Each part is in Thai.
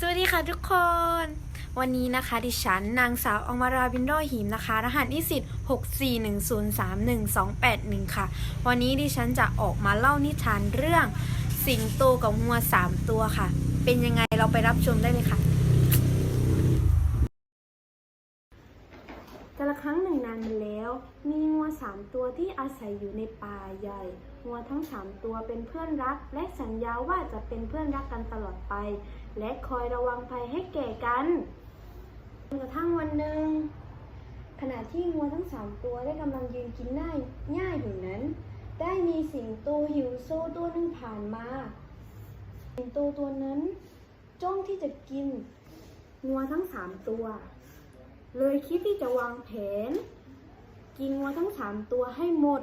สวัสดีค่ะทุกคน วันนี้นะคะดิฉันนางสาวอมราบินโดหิมนะคะ รหัสนิสิต641031281 ค่ะ วันนี้ดิฉันจะออกมาเล่านิทานเรื่อง สิงโตกับงัวสามตัวค่ะ เป็นยังไงเราไปรับชมได้เลยค่ะกาละครั้งหนึ่งนานมาแล้วามตัวที่อาศัยอยู่ในป่าใหญ่งัวทั้งสามตัวเป็นเพื่อนรัก และสัญญาว่าจะเป็นเพื่อนรักกันตลอดไป และคอยระวังภัยให้แก่กันจนกระทั่งวันหนึ่ง ขณะที่งัวทั้งสามตัวได้กำลังยืนกินหน้าหญ้าอยู่นั้น ได้มีสิงโตหิวโซตัวหนึ่งผ่านมา สิงโตตัวนั้น จ้องที่จะกินงัวทั้งสามตัว เลยคิดที่จะวางแผน กินงัวทั้งสามตัวให้หมด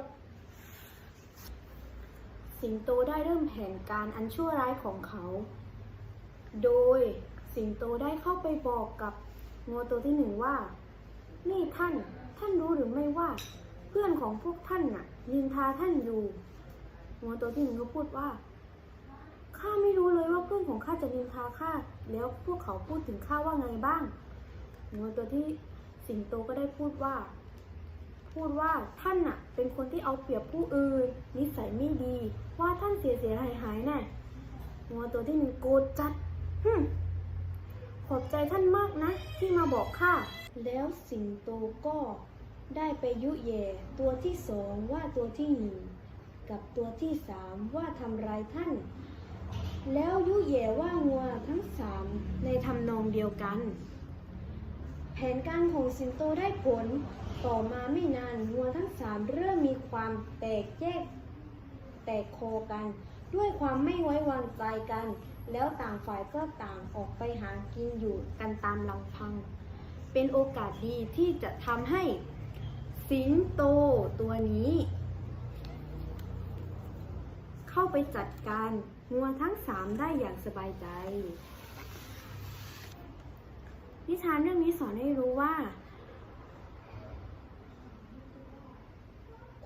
สิงโตได้เริ่มแผนการอันชั่วร้ายของเขา โดยสิงโตได้เข้าไปบอกกับงัวตัวที่หนึ่งว่า นี่ท่าน ท่านรู้หรือไม่ว่า เพื่อนของพวกท่านน่ะนินทาท่านอยู่ งัวตัวที่หนึ่งก็พูดว่า ข้าไม่รู้เลยว่าเพื่อนของข้าจะนินทาข้า แล้วพวกเขาพูดถึงข้าว่าไงบ้าง งัวตัวที่สิงโตก็ได้พูดว่า พูดว่าท่านน่ะ เป็นคนที่เอาเปรียบผู้อื่น นิสัยไม่ดี ว่าท่านเสียเสียหายหายๆน่งัวตัวที่หนึ่งโกรธจัดฮึมขอบใจท่านมากนะ ที่มาบอกข้าแล้วสิงโตก็ได้ไปยุแย่ตัวที่สองว่าตัวที่หนึ่งกับตัวที่สามว่าทำร้ายท่าน แล้วยุแย่ว่างัวทั้งสามในทำนองเดียวกัน แผนการของสิงโตได้ผล ต่อมาไม่นานวัวทั้งสามเริ่มมีความแตกแยก แตกโคกัน ด้วยความไม่ไว้วางใจกัน แล้วต่างฝ่ายก็ต่างออกไปหากินอยู่กันตามลำพัง เป็นโอกาสดีที่จะทำให้สิงโตตัวนี้ เข้าไปจัดการงัวทั้งสามได้อย่างสบายใจ นิทานเรื่องนี้สอนให้รู้ว่า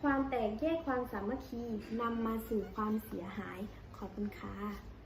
ความแตกแยกความสามัคคีนำมาสู่ความเสียหาย ขอบคุณค่ะ